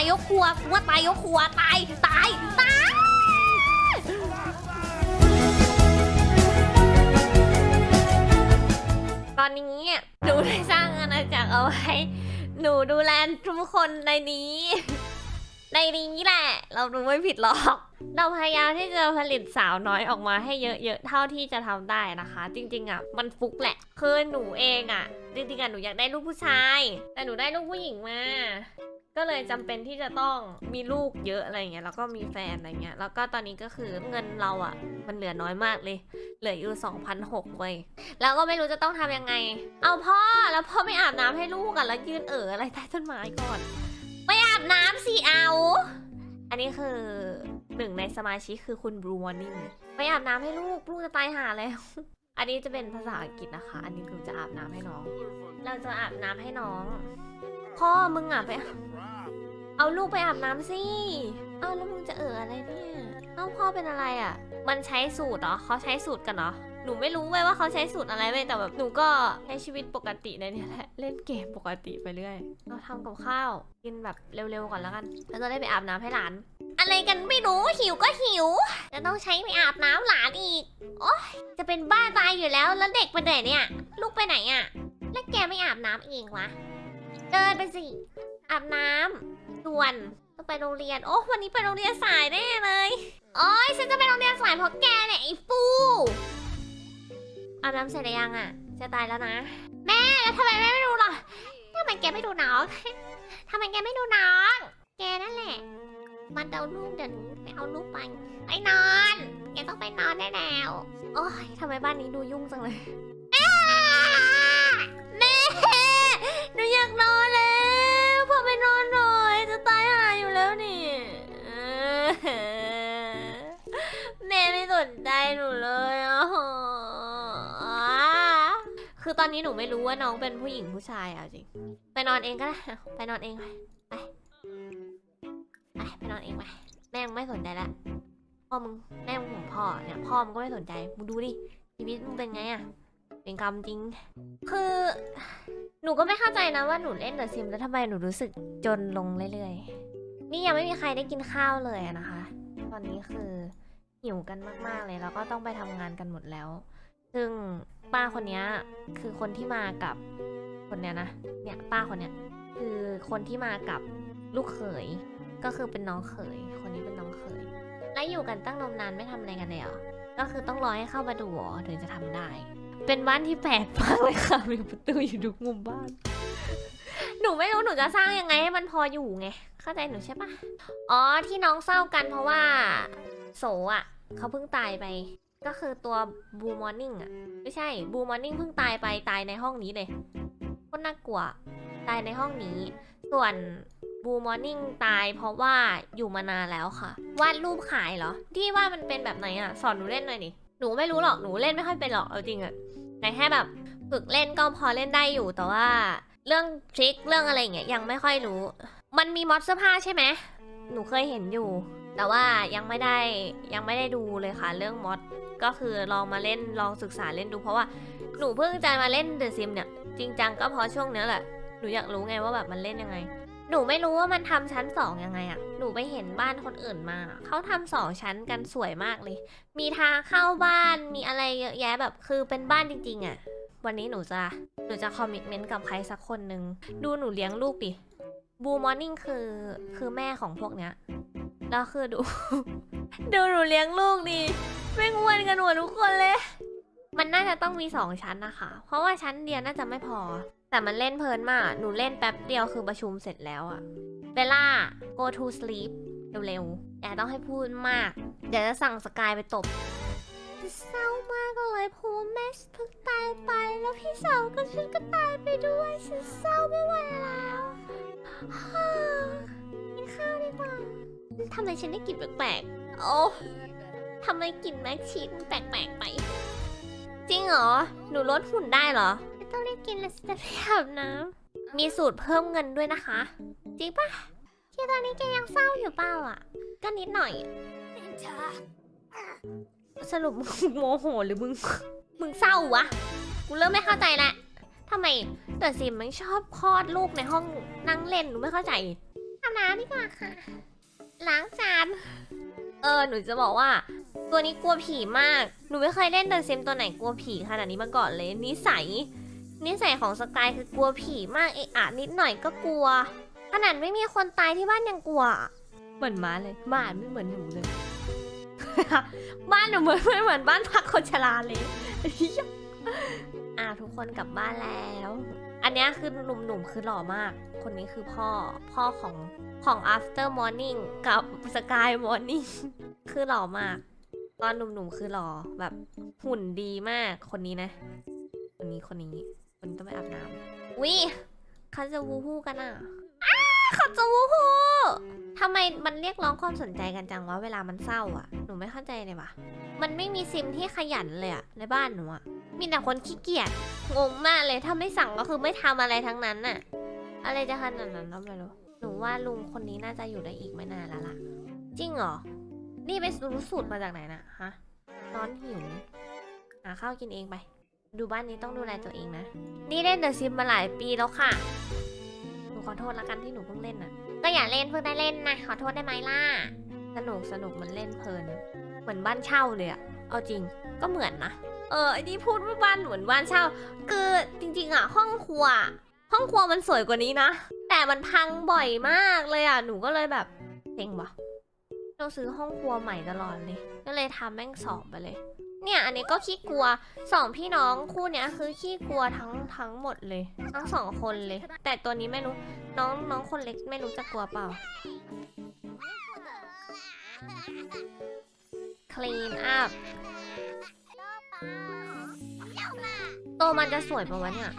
ายยกครัวกูว่าตายยกครัวตายตายตายตอนนี้หนูได้สร้างอาณาจักรเอาไว้ หนูดูแลทุกคนในนี้ ในนี้แหละ เราดูไม่ผิดหรอก เราพยายามที่จะผลิตสาวน้อยออกมาให้เยอะๆเท่าที่จะทำได้นะคะ จริงๆอะมันฟุกแหละ คือหนูเองอะ จริงๆอะหนูอยากได้ลูกผู้ชาย แต่หนูได้ลูกผู้หญิงมา ก็เลยจำเป็นที่จะต้องมีลูกเยอะอะไรเงี้ยแล้วก็มีแฟนอะไรเงี้ยแล้วก็ตอนนี้ก็คือเงินเราอะ มันเหลือน้อยมากเลย เหลืออยู่2,006เว้ยแล้วก็ไม่รู้จะต้องทำยังไง เอาพ่อแล้วพ่อไม่อาบน้ำให้ลูกอะแล้วยืนเอ๋ออะไรใต้ต้นไม้ก่อนไม่อาบน้ำสิเอา อันนี้คือหนึ่งในสมาชิกคือคุณบรูวอนิ่งไปอาบน้ำให้ลูกลูกจะตายหาแล้วอันนี้จะเป็นภาษาอังกฤษนะคะ อันนี้คือจะอาบน้ำให้น้อง เราจะอาบน้ำให้น้อง พ่อมึงอะไปเอาลูกไปอาบน้ำสิ เอาแล้วมึงจะเอออะไรเนี่ยเอาพ่อเป็นอะไรอะ มันใช้สูตรเหรอเขาใช้สูตรกันเหรอ หนูไม่รู้เว้ยว่าเขาใช้สูตรอะไรเว้ยแต่แบบหนูก็ใช้ชีวิตปกติในนี้แหละ เล่นเกมปกติไปเรื่อย เราทำกับข้าว กินแบบเร็วๆก่อนแล้วกัน แล้วจะได้ไปอาบน้ำให้หลาน อะไรกันไม่รู้หิวก็หิว จะต้องใช้ไปอาบน้ำหลานอีก โอ๊ย จะเป็นบ้าตายอยู่แล้ว แล้วเด็กไปไหนเนี่ย ลูกไปไหนอะแล้วแกไม่อาบน้ำเองวะ เดินไปสิอาบน้ำด่วนต้องไปโรงเรียน โอ้วันนี้ไปโรงเรียนสายแน่เลยโอ๊ยฉันจะไปโรงเรียนสายเพราะแกเนี่ยไอ้ฟูอาบน้ำเสร็จหรือยังอะจะตายแล้วนะ แม่แล้วทำไมแม่ไม่ดูล่ะทำไมแกไม่ดูน้องทำไมแกไม่ดูน้อง แกนั่นแหละ มันเอาลูกเดี๋ยวหนูไปเอาลูกไปไปนอน แกต้องไปนอนได้แล้ว โอ้ยทำไมบ้านนี้ดูยุ่งจังเลย หนูอยากนอนแล้วพอไปนอนหน่อยจะตายหาอยู่แล้วนี่เออแม่ไม่สนใจหนูเลยอะคือตอนนี้หนูไม่รู้ว่าน้องเป็นผู้หญิงผู้ชายอะจริง ไปนอนเองก็ได้ไปนอนเองไปไปไปนอนเองไปแม่งไม่สนใจแล้วพ่อมึงแม่มึงห่วงพ่อเนี่ยพ่อมึงก็ไม่สนใจมึงดูดิชีวิตมึงเป็นไงอะเป็นกรรมจริง คือ หนูก็ไม่เข้าใจนะว่าหนูเล่นเดอะซิมแล้วทำไมหนูรู้สึกจนลงเรื่อยๆ นี่ยังไม่มีใครได้กินข้าวเลยนะคะ ตอนนี้คือหิวกันมากๆเลยแล้วก็ต้องไปทำงานกันหมดแล้ว ซึ่งป้าคนนี้คือคนที่มากับคนเนี้ยนะ เนี่ยป้าคนเนี้ยคือคนที่มากับลูกเขย ก็คือเป็นน้องเขย คนนี้เป็นน้องเขย และอยู่กันตั้งนมนานไม่ทำอะไรกันเลยเหรอ ก็คือต้องรอให้เข้ามาดูเหรอถึงจะทำได้ เป็นบ้านที่แปลกมากเลยค่ะ มีประตูอยู่ทุกมุมบ้าน หนูไม่รู้หนูจะสร้างยังไงให้มันพออยู่ไง เข้าใจหนูใช่ปะอ๋อที่น้องเศร้ากันเพราะว่า โสอะ เขาเพิ่งตายไป ก็คือตัวบูมอร์นิ่งอะ ไม่ใช่บูมอร์นิ่งเพิ่งตายไปตายในห้องนี้เลยคตรน่ากลัว ตายในห้องนี้ ส่วนบูมอร์นิ่งตายเพราะว่าอยู่มานานแล้วค่ะ วาดรูปขายเหรอ ที่ว่ามันเป็นแบบไหนอะ สอนหนูเล่นหน่อยดิ หนูไม่รู้หรอกหนูเล่นไม่ค่อยเป็นหรอกเอาจริงอะแต่แค่แบบฝึกเล่นก็พอเล่นได้อยู่แต่ว่า เรื่องทริคเรื่องอะไรอย่างเงี้ยยังไม่ค่อยรู้ มันมีมอดเสื้อผ้าใช่ไหมหนูเคยเห็นอยู่ แต่ว่ายังไม่ได้ยังไม่ได้ดูเลยค่ะ เรื่องมอดก็คือลองมาเล่นลองศึกษาเล่นดู เพราะว่าหนูเพิ่งจะมาเล่นเดอะซิมเนี่ยจริงจังก็เพราะช่วงเนี้ยแหละหนูอยากรู้ไงว่าแบบมันเล่นยังไง หนูไม่รู้ว่ามันทำชั้นสองยังไงอะ หนูไปเห็นบ้านคนอื่นมา เขาทำสองชั้นกันสวยมากเลย มีทางเข้าบ้าน มีอะไรเยอะแยะแบบคือเป็นบ้านจริงๆอะวันนี้หนูจะหนูจะคอมมิชเมนต์กับใครสักคนหนึ่ง ดูหนูเลี้ยงลูกดิ บูมอร์นิ่งคือคือแม่ของพวกเนี้ย แล้วคือดู ดูหนูเลี้ยงลูกดิไม่งวนกันหมดทุกคนเลย มันน่าจะต้องมีสองชั้นนะคะ เพราะว่าชั้นเดียวน่าจะไม่พอ แต่มันเล่นเพลินมาก หนูเล่นแป๊บเดียวคือประชุมเสร็จแล้วอะเบลล่า go to sleep เร็วๆ อย่าต้องให้พูดมาก เดี๋ยวจะสั่งสกายไปตบเศร้ามากเลยเพราะว่าแม่เพิ่งตายไป แล้วพี่สาวก็ฉันก็ตายไปด้วยฉันเศร้าไม่ไหวแล้วกินข้าวดีกว่าทำไมฉันได้กลิ่นแปลกๆ โอ้ทำไมกลิ่นแม็กชีสมันแปลกๆไป จริงเหรอ หนูลดหุ่นได้เหรอ กินแล้วจะไปอาบน้ำมีสูตรเพิ่มเงินด้วยนะคะ จริงปะที่ตอนนี้แกยังเศร้าอยู่เปล่าอะ ก็นิดหน่อย สรุปมึงโมโหหรือมึง มึงเศร้าวะ กูเริ่มไม่เข้าใจละทำไมแต่ซิมมันชอบคลอดลูกในห้องนั่งเล่นหนูไม่เข้าใจทำอาบน้ำดีกว่าค่ะ ล้างจาน เออ หนูจะบอกว่า ตัวนี้กลัวผีมาก หนูไม่เคยเล่นเดอะซิมตัวไหนกลัวผีขนาดนี้มาก่อนเลยนิสัย นิสัยของสกายคือกลัวผีมากเอะอะนิดหน่อยก็กลัว ขนาดไม่มีคนตายที่บ้านยังกลัว เหมือนม้าเลยบ้านไม่เหมือนหนูเลย บ้านหนูเหมือนไม่เหมือนบ้านพักคนชราเลย อะทุกคนกลับบ้านแล้ว อันเนี้ยคือหนุ่มๆคือหล่อมาก คนนี้คือพ่อพ่อของของ after morning กับ sky morning คือหล่อมาก ตอนหนุ่มๆคือหล่อแบบหุ่นดีมากคนนี้นะ คนนี้คนนี้ คนนี้ต้องไปอาบน้ำวิเขาจะวูฮู้กันอะอ้าเขาจะวูฮู้ทำไมมันเรียกร้องความสนใจกันจังวะเวลามันเศร้าอะ หนูไม่เข้าใจเลยว่ะมันไม่มีซิมที่ขยันเลยอะในบ้านหนูอะ มีแต่คนขี้เกียจ งงมากเลย ถ้าไม่สั่งก็คือไม่ทำอะไรทั้งนั้นน่ะ อะไรจะขนาดนั้นเราไม่รู้ หนูว่าลุงคนนี้น่าจะอยู่ได้อีกไม่นานแล้วล่ะ จริงเหรอ นี่ไปรู้สูตรมาจากไหนน่ะฮะตอนหิว หาข้าวกินเองไป ดูบ้านนี้ต้องดูแลตัวเองนะ นี่เล่นเดอะซิมมาหลายปีแล้วค่ะ หนูขอโทษละกันที่หนูเพิ่งเล่นน่ะก็อย่าเล่นเพิ่งได้เล่นนะขอโทษได้ไหมล่ะ สนุกสนุกมันเล่นเพลิน เหมือนบ้านเช่าเลยอะเอาจริง ก็เหมือนนะ เออไอ้นี่พูดว่าบ้านเหมือนบ้านเช่า คือจริงๆอะห้องครัว ห้องครัวมันสวยกว่านี้นะ แต่มันพังบ่อยมากเลยอะหนูก็เลยแบบเซ็งว่ะต้องซื้อห้องครัวใหม่ตลอดเลย ก็เลยทำแม่งสองไปเลย เนี่ยอันนี้ก็ขี้กลัวสองพี่น้องคู่เนี้ยคือขี้กลัวทั้งทั้งหมดเลย ทั้งสองคนเลย แต่ตัวนี้ไม่รู้น้องน้องคนเล็กไม่รู้จะกลัวเปล่า clean up โตมันจะสวยปะวะเนี่ย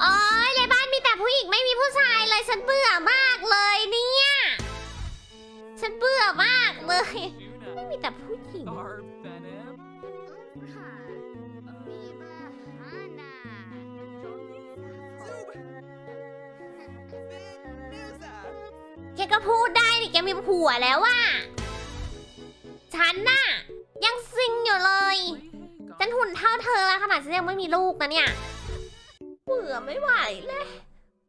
โอ้ยในบ้านมีแต่ผู้หญิงไม่มีผู้ชายเลยฉันเบื่อมากเลยเนี่ย ฉันเบื่อมากเลย ไม่มีแต่ผู้ ก็พูดได้ดิแกมีผัวแล้วว่าฉันน่ะ ยังซิงอยู่เลย ฉันหุ่นเท่าเธอแล้วขนาดฉันยังไม่มีลูกนะเนี่ยเบื่อไม่ไหวเลย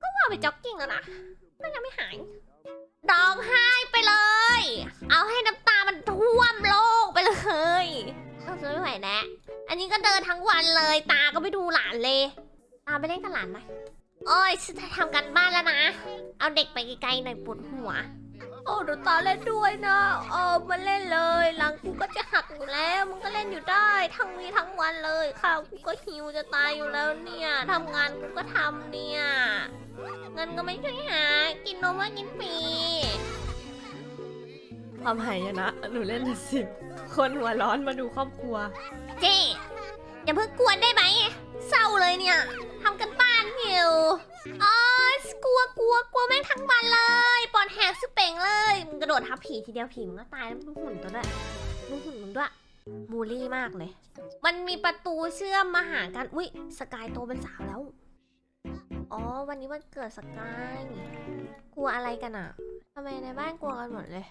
ก็ว่าไปจ็อกกิ้งแล้วนะก็ยังไม่หายร้องไห้ไปเลย เอาให้น้ำตามันท่วมโลกไปเลยต้องซื้อไม่ไหวแล้วอันนี้ก็เดินทั้งวันเลย ตาก็ไม่ดูหลานเลย ตาไปเล่นกับหลานไหม โอ้ยฉันจะทำกันบ้านแล้วนะ เอาเด็กไปไกลๆหน่อยปวดหัว โอ้ดูตาเล่นด้วยนะเออมาเล่นเลย หลังกูก็จะหักอยู่แล้วมึงก็เล่นอยู่ได้ ทั้งวีทั้งวันเลยข้าวกูก็หิวจะตายอยู่แล้วเนี่ยทำงานกูก็ทำเนี่ยเงินก็ไม่ช่วยหา กินนมก็กินฟรีความหายนะ หนูเล่นสิบคนหัวร้อนมาดูครอบครัว เจ๊อย่าเพิ่งกวนได้ไหม เศร้าเลยเนี่ยทำกันบ้านอยู่อ๋อกลัวกลัวกลัวแม่งทั้งวันเลยปอดแหกสุเป่งเลยมึงกระโดดทับผีทีเดียวผีมึงก็ตายแล้วมึงหุ่นตัวด้วยมึงหุ่นมึงด้วยบูลลี่มากเลย มันมีประตูเชื่อมมาหากัน อุ้ยสกายโตเป็นสาวแล้ว อ๋อ วันนี้วันเกิดสกาย กลัวอะไรกันอะทำไมในบ้านกลัวกันหมดเลย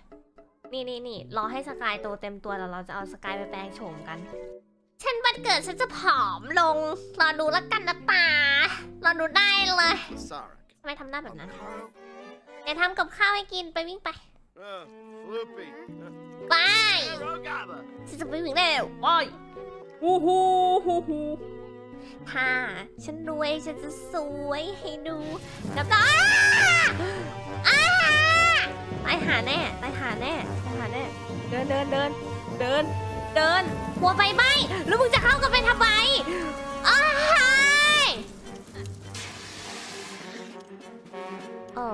นี่นี่นี่รอให้สกายโตเต็มตัวแล้วเราจะเอาสกายไปแปลงโฉมกัน ฉันวันเกิดฉันจะผอมลง รอดูแล้วกันนะตารอดูได้เลย Sarek. ทำไมทำหน้าแบบนั้นเดี๋ยวทำกับข้าวให้กินไปวิ่งไป Uh, Floopy. Uh, ไป Rogaba. ฉันจะไปวิ่งแล้วโอ้ยฮู้ฮู้ฮู้ฮู้ถ้าฉันรวยฉันจะสวยให้ดูน้ำตาอ้าตายหาแน่ตายหาแน่ตายหาแน่ เดินเดินเดินเดิน เดิน หัวไฟไหม้แล้วมึงจะเข้ากันไปทำไมอ้ายโอ้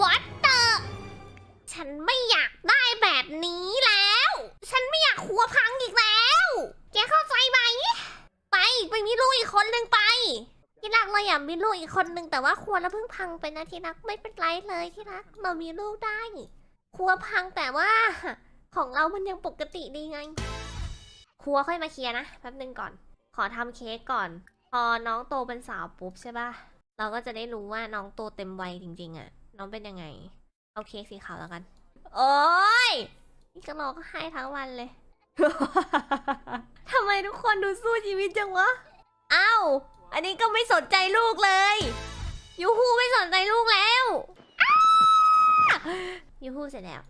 What the ฉันไม่อยากได้แบบนี้แล้ว ฉันไม่อยากหัวพังอีกแล้ว แกเข้าใจไหม ไป ไปมีลูกอีกคนหนึ่งไป ที่รักเราอยากมีลูกอีกคนหนึ่งแต่ว่าครัวเราเพิ่งพังไปนะที่รักไม่เป็นไรเลยที่รักเรามีลูกได้ ครัวพังแต่ว่า ของเรามันยังปกติดีไง ครัวค่อยมาเคลียร์นะแป๊บนึงก่อน ขอทำเค้กก่อน พอน้องโตเป็นสาวปุ๊บใช่ปะเราก็จะได้รู้ว่าน้องโตเต็มวัยจริง ๆอะน้องเป็นยังไง เอาเค้กสีขาวแล้วกัน โอ้ยนี่ก็รอก็ให้ทั้งวันเลย ทำไมทุกคนดูสู้ชีวิตจังวะอ้าวอันนี้ก็ไม่สนใจลูกเลย ยูฮูไม่สนใจลูกแล้ว ยูฮูเสร็จแล้ว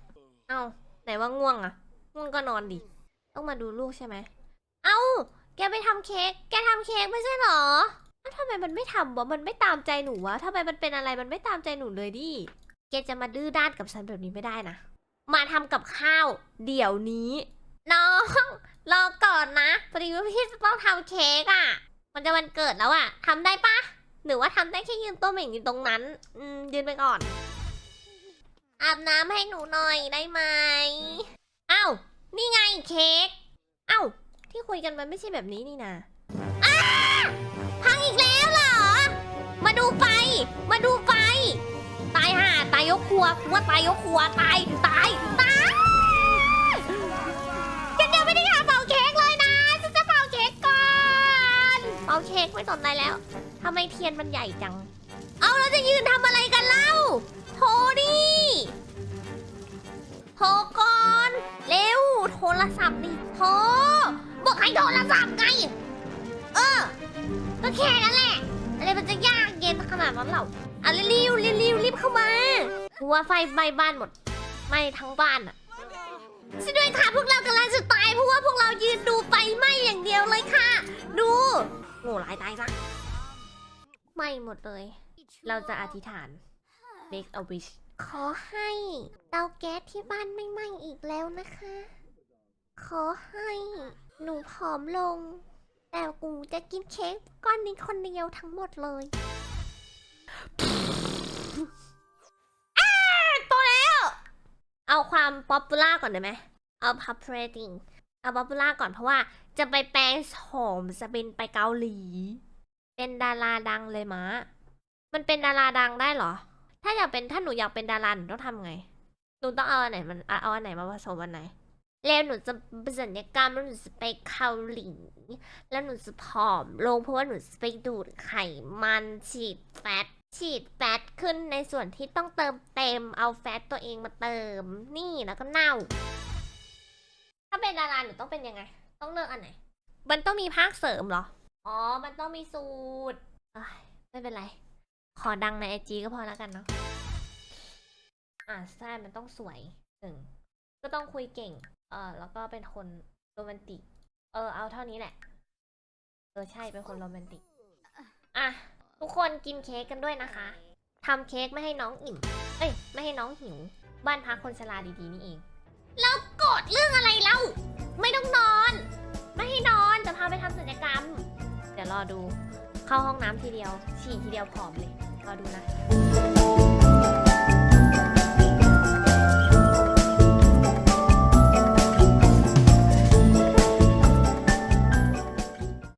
เอาไหนว่าง่วงอะง่วงก็นอนดิ ต้องมาดูลูกใช่ไหม เอาแกไปทำเค้ก แกทำเค้กไม่ใช่เหรอแล้วทำไมมันไม่ทำวะ มันไม่ตามใจหนูวะทำไมมันเป็นอะไร มันไม่ตามใจหนูเลยดิ แกจะมาดื้อด้านกับฉันแบบนี้ไม่ได้นะ มาทำกับข้าว เดี๋ยวนี้ น้อง รอก่อนนะพอดีว่าพี่จะต้องทำเค้กอะ่ะมันจะวันเกิดแล้วอะ่ะทำได้ปะหรือว่าทำได้แค่ยืนตัวเหม่งอยู่ตรงนั้น อืมยืนไปก่อน อาบน้ำให้หนูหน่อยได้ไหมอ้าวนี่ไงเค้กเอ้าที่คุยกันมันไม่ใช่แบบนี้นี่นะอ้าพังอีกแล้วเหรอ มาดูไฟ มาดูไฟ ตายห่าตายยกครัวกูว่าตายยกครัวตายตายตายฉันยังไม่ได้อยาเป่าเค้กเลยนะฉันจะเป่าเค้กก่อนเป่าเค้กไม่สนใจแล้วทำไมเทียนมันใหญ่จัง เอาเราจะยืนทำอะไรกันเล่า ทรดิโทรก่อน เร็ว โทรศัพท์ดิโทรบอกให้โทรศัพท์ไง เออ ก็แค่นั้นแหละ อะไรมันจะยากเย็นขนาดนั้นเหรออะเร็วๆเร็วๆรีบเข้ามาหัวไฟไหม้บ้านหมดไหม้ทั้งบ้านอะช่วยด้วยค่ะพวกเรากำลังจะตายเพราะว่าพวกเรายืนดูไฟไหม้อย่างเดียวเลยค่ะ ดูโง่หลายตายซะไหม้หมดเลย เราจะอธิษฐาน make a wish ขอให้เตาแก๊สที่บ้านไม่ไหม้อีกแล้วนะคะ ขอให้หนูผอมลง แต่กูจะกินเค้กก้อนนี้คนเดียวทั้งหมดเลยอ้าโตแล้ว เอาความป๊อปปูล่าก่อนได้ไหม เอา populating เอาป๊อปปูล่าก่อนเพราะว่าจะไปแปลงโฉมจะเป็นไปเกาหลี เป็นดาราดังเลยมะ มันเป็นดาราดังได้เหรอ ถ้าอยากเป็นถ้าหนูอยากเป็นดาราหนูต้องทำไง หนูต้องเอาอันไหนมันเอาอันไหนมาผสมอันไหน แล้วหนูจะศัลยกรรมแล้วหนูจะไปเกาหลีแล้วหนูจะผอมลงเพราะว่าหนูจะไปดูดไขมันฉีดแฟตฉีดแฟตขึ้นในส่วนที่ต้องเติมเต็มเอาแฟตตัวเองมาเติมนี่แล้วก็เน่า ถ้าเป็นดาราหนูต้องเป็นยังไง ต้องเลือกอันไหน มันต้องมีภาคเสริมเหรอ อ๋อ มันต้องมีสูตรไม่เป็นไร ขอดังในไอจีก็พอแล้วกันเนาะ อ่าใช่มันต้องสวยหนึ่ง ก็ต้องคุยเก่ง เออแล้วก็เป็นคนโรแมนติก เออ เอาเท่านี้แหละ เออ ใช่ เป็นคนโรแมนติก อะ ทุกคนกินเค้กกันด้วยนะคะ ทำเค้กไม่ให้น้องอิ่ม เอ้ย ไม่ให้น้องหิว บ้านพักคนชราดีๆนี่เอง แล้วกดเรื่องอะไรเล่า ไม่ต้องนอน ไม่ให้นอน จะพาไปทำศัลยกรรม เดี๋ยวรอดู เข้าห้องน้ำทีเดียว ฉี่ทีเดียวผอมเลย รอดูนะ